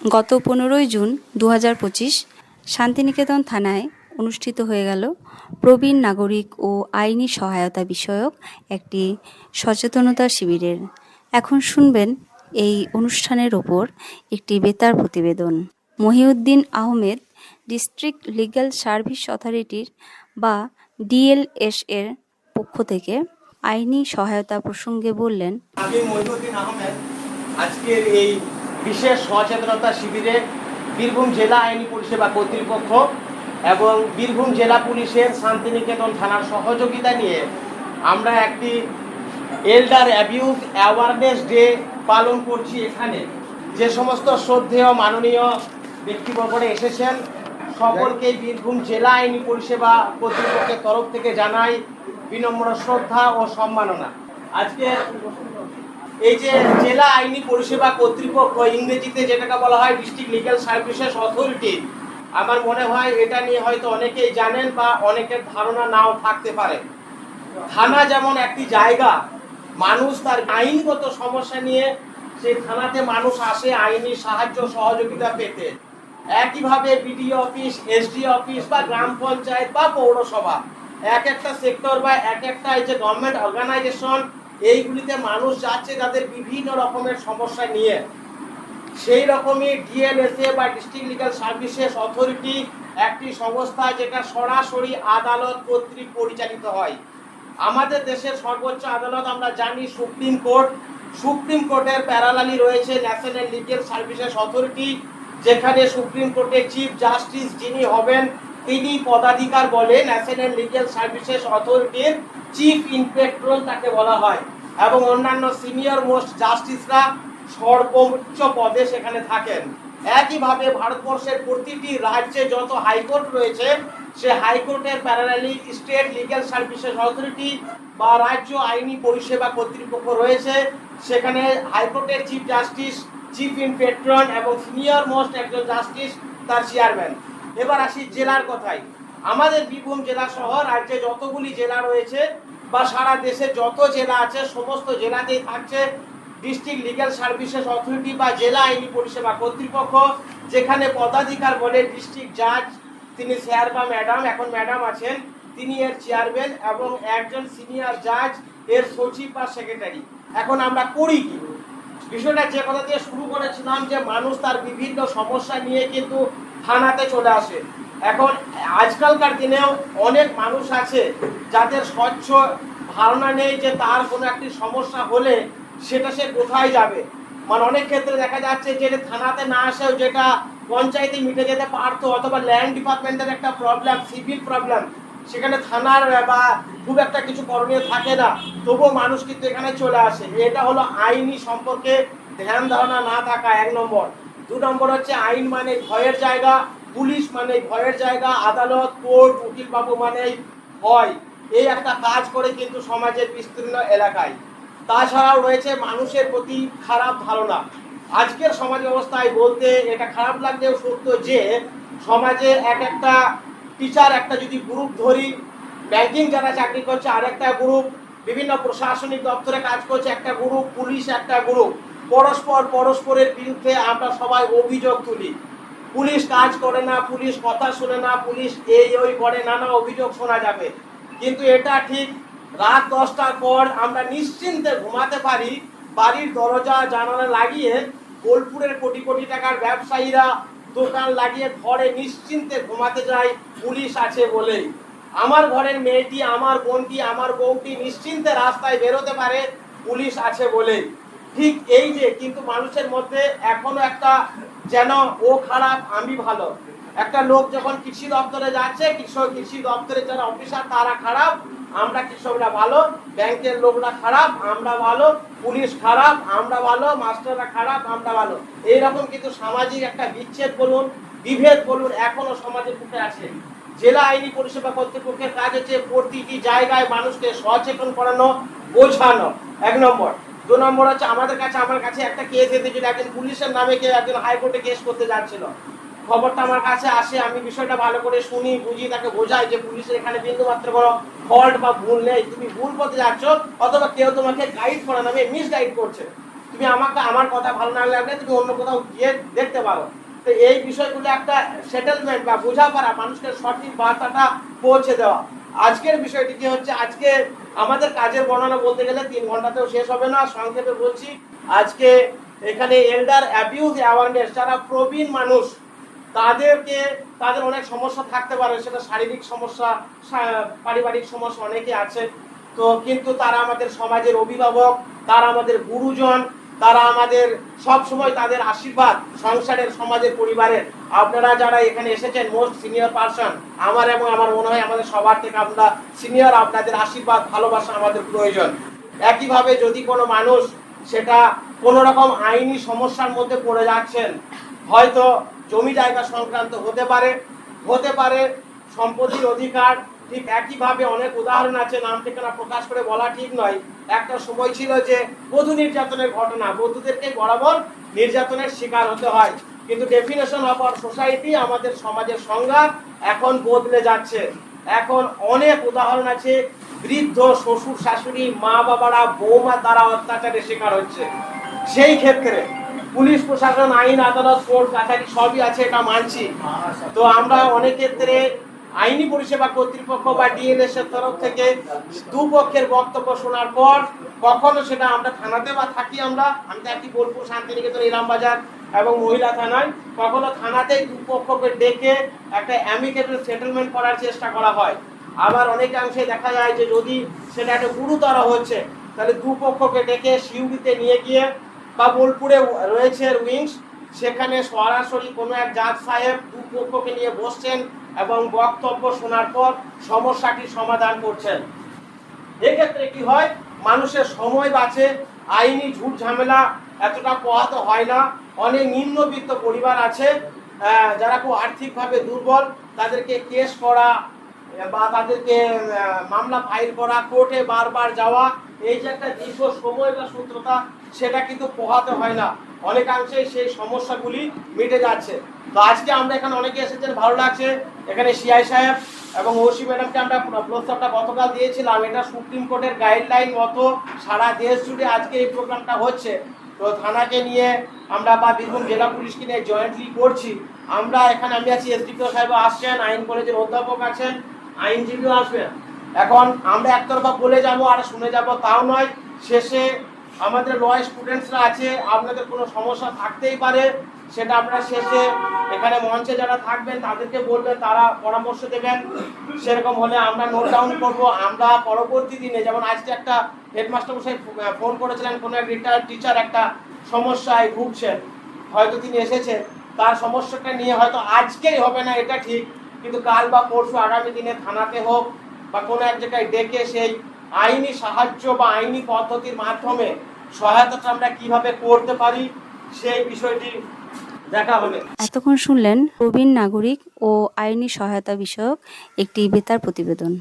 গত পনেরোই জুন দু হাজার পঁচিশ শান্তিনিকেতন থানায় অনুষ্ঠিত হয়ে গেল প্রবীণ নাগরিক ও আইনি সহায়তা বিষয়ক একটি সচেতনতা শিবিরের। এখন শুনবেন এই অনুষ্ঠানের ওপর একটি বেতার প্রতিবেদন। Mohiuddin Ahmed, district legal service অথরিটির বা ডিএলএস এর পক্ষ থেকে আইনি সহায়তা প্রসঙ্গে বললেন, আমি মহিউদ্দিন আহমেদ, আজকের এই বিশেষ সচেতনতা শিবিরে বীরভূম জেলা আইনি পরিষেবা কর্তৃপক্ষ এবং বীরভূম জেলা পুলিশের শান্তিনিকেতন থানার সহযোগিতা নিয়ে আমরা একটি এল্ডার অ্যাবিউজ অ্যাওয়ারনেস ডে পালন করছি এখানে। যে সমস্ত শ্রদ্ধেয়, মাননীয় ব্যক্তিবর্গরা এসেছেন, সকলকে বীরভূম জেলা আইনি পরিষেবা কর্তৃপক্ষের তরফ থেকে জানাই বিনম্র শ্রদ্ধা ও সম্মাননা। আজকে এই যে জেলা আইনি পরিষেবা কর্তৃপক্ষ, ইংরেজিতে যেটাকে বলা হয় ডিস্ট্রিক্ট লিগ্যাল সার্ভিসেস অথরিটি, আমার মনে হয় এটা নিয়ে হয়তো অনেকেই জানেন বা অনেকের ধারণা নাও থাকতে পারে। থানা যেমন একটি জায়গা, মানুষ তার আইনগত সমস্যা নিয়ে সেই থানাতে মানুষ আসে আইনি সাহায্য সহযোগিতা পেতে। একইভাবে বিডি অফিস, এসডি অফিস বা গ্রাম পঞ্চায়েত বা পৌরসভা, এক একটা সেক্টর বা এক একটা যে গভর্নমেন্ট অর্গানাইজেশন এইগুলিতে মানুষ যাচ্ছে তাদের বিভিন্ন রকমের সমস্যা নিয়ে। সেই রকমই ডিএলএসএ বা ডিস্ট্রিক্ট লিগ্যাল সার্ভিসেস অথরিটি একটি সংস্থা যেটা সরাসরি আদালত কর্তৃক পরিচালিত হয়। আমাদের দেশের সর্বোচ্চ আদালত আমরা জানি সুপ্রিম কোর্ট। সুপ্রিম কোর্টের প্যারালালি রয়েছে ন্যাশনাল লিগ্যাল সার্ভিসেস অথরিটি যেখানে সুপ্রিম কোর্টের চিফ জাস্টিস যিনি হবেন তিনি পদাধিকার বলে ন্যাশনাল লিগ্যাল সার্ভিসেস অথরিটির চিফ ইন্সপেক্টর তাকে বলা হয় এবং অন্যান্য সিনিয়র মোস্ট জাস্টিসরা সর্বোচ্চ পদে সেখানে থাকেন। একইভাবে ভারতবর্ষের প্রতিটি রাজ্যে যত হাইকোর্ট রয়েছে, সে হাইকোর্টের parallelly state legal services authority বা রাজ্য আইনি পরিষেবা কর্তৃপক্ষ রয়েছে। সেখানে হাইকোর্টের চিফ জাস্টিস চিফ ইনস্পেক্টর এবং সিনিয়র মোস্ট একজন জাস্টিস তার চেয়ারম্যান এবার আসি জেলার কথায় আমাদের বীরভূম জেলা সহ রাজ্যে যতগুলি জেলা রয়েছে বা সারা দেশে যত জেলা আছে, সমস্ত জেলাতেই থাকছে ডিস্ট্রিক্ট লিগ্যাল সার্ভিসেস অথরিটি বা জেলা আইনি পরিষেবা কর্তৃপক্ষ, যেখানে পদাধিকার বলে ডিস্ট্রিক্ট জাজ তিনি স্যার বা ম্যাডাম এখন ম্যাডাম আছেন, তিনি এর চেয়ারম্যান এবং একজন সিনিয়র জাজ এর সচিব বা সেক্রেটারি এখন আমরা করি কি? বিষয়টা যে কথা দিয়ে শুরু করেছিলাম যে মানুষ তার বিভিন্ন সমস্যা নিয়ে কিন্তু থানাতে চলে আসে। এখন আজকালকার দিনেও অনেক মানুষ আছে যাদের স্বচ্ছ ধারণা নেই যে তার কোনো একটি সমস্যা হলে সেটা সে কোথায় যাবে। মানে অনেক ক্ষেত্রে দেখা যাচ্ছে যে থানাতে না আসেও যেটা পঞ্চায়েতে মিটে যেতে পারতো অথবা ল্যান্ড ডিপার্টমেন্টের একটা প্রবলেম, সিভিল প্রবলেম, সেখানে থানার বা খুব একটা কিছু করণীয় থাকে না। তবুও মানুষ কিন্তু এখানে চলে আসে। এটা হলো আইনি সম্পর্কে ধ্যান ধারণা না থাকা এক নম্বর। দু নম্বর হচ্ছে আইন মানে ভয়ের জায়গা, পুলিশ মানে ভয়ের জায়গা, আদালত, কোর্ট উকিল বাবু মানেই ভয়। এই একটা কাজ করে কিন্তু সমাজের বিস্তীর্ণ এলাকায়। তাছাড়াও রয়েছে মানুষের প্রতি খারাপ ধারণা। আজকের সমাজ ব্যবস্থায় বলতে এটা খারাপ লাগলেও সত্য যে সমাজে এক একটা টিচার একটা যদি গ্রুপ ধরি ব্যাংকিং যারা চাকরি করছে, আরেকটা গ্রুপ বিভিন্ন প্রশাসনিক দপ্তরে কাজ করছে, একটা গ্রুপ পুলিশ, একটা গ্রুপ পরস্পর পরস্পরের বিরুদ্ধে আমরা সবাই অভিযোগ তুলি। পুলিশ কাজ করে না, পুলিশ কথা শুনে না, পুলিশ এই ওই করে, নানা অভিযোগ শোনা যাবে। কিন্তু এটা ঠিক, রাত দশটার পর আমরা নিশ্চিন্তে ঘুমাতে পারি, বাড়ির দরজা, জানালা লাগিয়ে বোলপুরের কোটি কোটি টাকার ব্যবসায়ীরা দোকান লাগিয়ে ঘরে নিশ্চিন্তে ঘুমাতে যায়, পুলিশ আছে বলেই। আমার ঘরের মেয়েটি, আমার বোনটি, আমার বউটি নিশ্চিন্তে রাস্তায় বেরোতে পারে, পুলিশ আছে বলেই। ঠিক এই যে, কিন্তু মানুষের মধ্যে এখনও একটা যেন, ও খারাপ, আমি ভালো। একটা লোক যখন কৃষি দপ্তরে যাচ্ছে, কৃষক কৃষি দপ্তরে যারা অফিসার, তারা খারাপ, আমরা কৃষকরা ভালো, ব্যাংকের লোকরা খারাপ, আমরা ভালো, পুলিশ খারাপ, আমরা ভালো, মাস্টাররা খারাপ, আমরা ভালো। এইরকম কিন্তু সামাজিক একটা বিচ্ছেদ বলুন, বিভেদ বলুন এখনও সমাজের বুকে আছে। জেলা আইনি পরিষেবা কর্তৃপক্ষের কাজ হচ্ছে প্রতিটি জায়গায় মানুষকে সচেতন করানো, বোঝানো। এক নম্বর। দু নম্বর হচ্ছে আমাদের কাছে, আমার কাছে একটা কেস এসেছিল একজন পুলিশের নামে কেউ একজন হাইকোর্টে কেস করতে যাচ্ছিল। খবরটা আমার কাছে আসে, আমি বিষয়টা ভালো করে শুনি, বুঝি, তাকে বোঝাই যে পুলিশের এখানে বিন্দু মাত্র কোনো ফল্ট বা ভুল নেই। তুমি ভুল পথে যাচ্ছ, অথবা কেউ তোমাকে গাইড করা নামে মিস গাইড করছে। তুমি আমাকে, আমার কথা ভালো না লাগলে তুমি অন্য কোথাও গিয়ে দেখতে পারো। তো এই বিষয়গুলো একটা সেটেলমেন্ট বা বোঝাপড়া, মানুষকে সঠিক বার্তাটা পৌঁছে দেওয়া। আজকের বিষয়টি কি হচ্ছে? আজকে আমাদের কাজের বর্ণনা বলতে গেলে তিন ঘন্টাতেও শেষ হবে না। সংক্ষেপে বলছি, আজকে এখানে এল্ডার অ্যাবিউজ অ্যাওয়ারনেস যারা প্রবীণ মানুষ, তাদেরকে, তাদের অনেক সমস্যা থাকতে পারে। সেটা শারীরিক সমস্যা পারিবারিক সমস্যা অনেকে আছে। তো কিন্তু তারা আমাদের সমাজের অভিভাবক, তারা আমাদের গুরুজন তারা আমাদের সব সময় তাদের আশীর্বাদ সংসারের, সমাজের, পরিবারের। আপনারা যারা এখানে এসেছেন মোস্ট সিনিয়র পারসন আমার এবং আমার মনে হয় আমাদের সবার থেকে আমরা সিনিয়র আপনাদের আশীর্বাদ, ভালোবাসা আমাদের প্রয়োজন। একইভাবে যদি কোনো মানুষ সেটা কোনো রকম আইনি সমস্যার মধ্যে পড়ে যাচ্ছেন, হয়তো জমি জায়গা সংক্রান্ত হতে পারে হতে পারে সম্পত্তির অধিকার ঠিক একইভাবে অনেক উদাহরণ আছে, নাম ঠিকানা প্রকাশ করে বলা ঠিক নয়। একটা সময় ছিল যে বধূ নির্যাতনের ঘটনা বধূদেরকে বরাবর নির্যাতনের শিকার হতে হয়। কিন্তু ডেফিনেশন অফ আর সোসাইটি আমাদের সমাজের সংজ্ঞা এখন বদলে যাচ্ছে। এখন অনেক উদাহরণ আছে, বৃদ্ধ শ্বশুর শাশুড়ি, মা বাবারা, বৌমা, তারা অত্যাচারের শিকার হচ্ছে। সেই ক্ষেত্রে পুলিশ প্রশাসন, আইন, আদালত, কোর্ট, কাছারি সবই আছে, এটা মানছি। তো আমরা অনেক ক্ষেত্রে আইনি পরিষেবা কর্তৃপক্ষ বা ডিএনএস এর তরফ থেকে দুপক্ষের বক্তব্য শোনার পর কখনো সেটা আমরা থানাতে বা থাকি আমরা, আমি থাকি বোলপুর শান্তিনিকেতন ইলামবাজার এবং মহিলা থানায়, কখনো থানাতেই দুপক্ষকে ডেকে একটা অ্যামিকেবল সেটেলমেন্ট করার চেষ্টা করা হয়। আবার অনেকাংশে দেখা যায় যে যদি সেটা একটা গুরুতর হচ্ছে, তাহলে দুপক্ষকে ডেকে সিউড়িতে নিয়ে গিয়ে বা বোলপুরে রয়েছে উইংস সেখানে সরাসরি কোনো এক জাজ সাহেব দুপক্ষকে নিয়ে বসছেন এবং বক্তব্য শোনার পর সমস্যাটি সমাধান করছেন। এক্ষেত্রে কি হয়? মানুষের সময় বাঁচে, আইনি ঝুট ঝামেলা এতটা পোহাতে হয় না। অনেক নিম্নবিত্ত পরিবার আছে যারা খুব আর্থিকভাবে দুর্বল, তাদেরকে কেস করা বা তাদেরকে মামলা ফাইল করা, কোর্টে বারবার যাওয়া, এই যে একটা দীর্ঘ সময় বা সূত্রতা, সেটা কিন্তু পোহাতে হয় না। অনেকাংশে সেই সমস্যাগুলি মিটে যাচ্ছে। তো আজকে আমরা এখানে অনেকে এসেছেন, ভালো লাগছে। এখানে সিআই সাহেব এবং ওসি ম্যাডামকে আমরা প্রস্তাবটা গতকাল দিয়েছিলাম। এটা সুপ্রিম কোর্টের গাইডলাইন মতো সারা দেশ জুড়ে আজকে এই প্রোগ্রামটা হচ্ছে। তো থানাকে নিয়ে আমরা বা বীরভূম জেলা পুলিশকে নিয়ে জয়েন্টলি করছি। আমরা এখানে আমি আছি, এসডিপিও সাহেব আসছেন, আইন কলেজের অধ্যাপক আছেন, আইনজীবীও আসবেন। এখন আমরা একতরফা বলে যাব আর শুনে যাব, তাও নয়, শেষে আমাদের ল স্টুডেন্টসরা আছে, আপনাদের কোনো সমস্যা থাকতেই পারে, সেটা আপনারা শেষে এখানে মঞ্চে যারা থাকবেন, তাদেরকে বলবেন, তারা পরামর্শ দেবেন। সেরকম হলে আমরা নোট ডাউন করব। আমরা পরবর্তী দিনে, যেমন আজকে একটা হেডমাস্টার মশাই ফোন করেছিলেন, কোনো এক রিটায়ার্ড টিচার একটা সমস্যায় ভুগছেন। হয়তো তিনি এসেছেন, তার সমস্যাটা নিয়ে হয়তো আজকেই হবে না, এটা ঠিক। কিন্তু কাল বা পরশু আগামী দিনে থানাতে হোক বা কোনো এক জায়গায় ডেকে সেই আইনি সাহায্য বা আইনি পদ্ধতির মাধ্যমে সহায়তাটা আমরা কীভাবে করতে পারি, সেই বিষয়টি দেখা এতক্ষণ শুনলেন প্রবীণ নাগরিক ও আইনি সহায়তা বিষয়ক একটি বেতার প্রতিবেদন।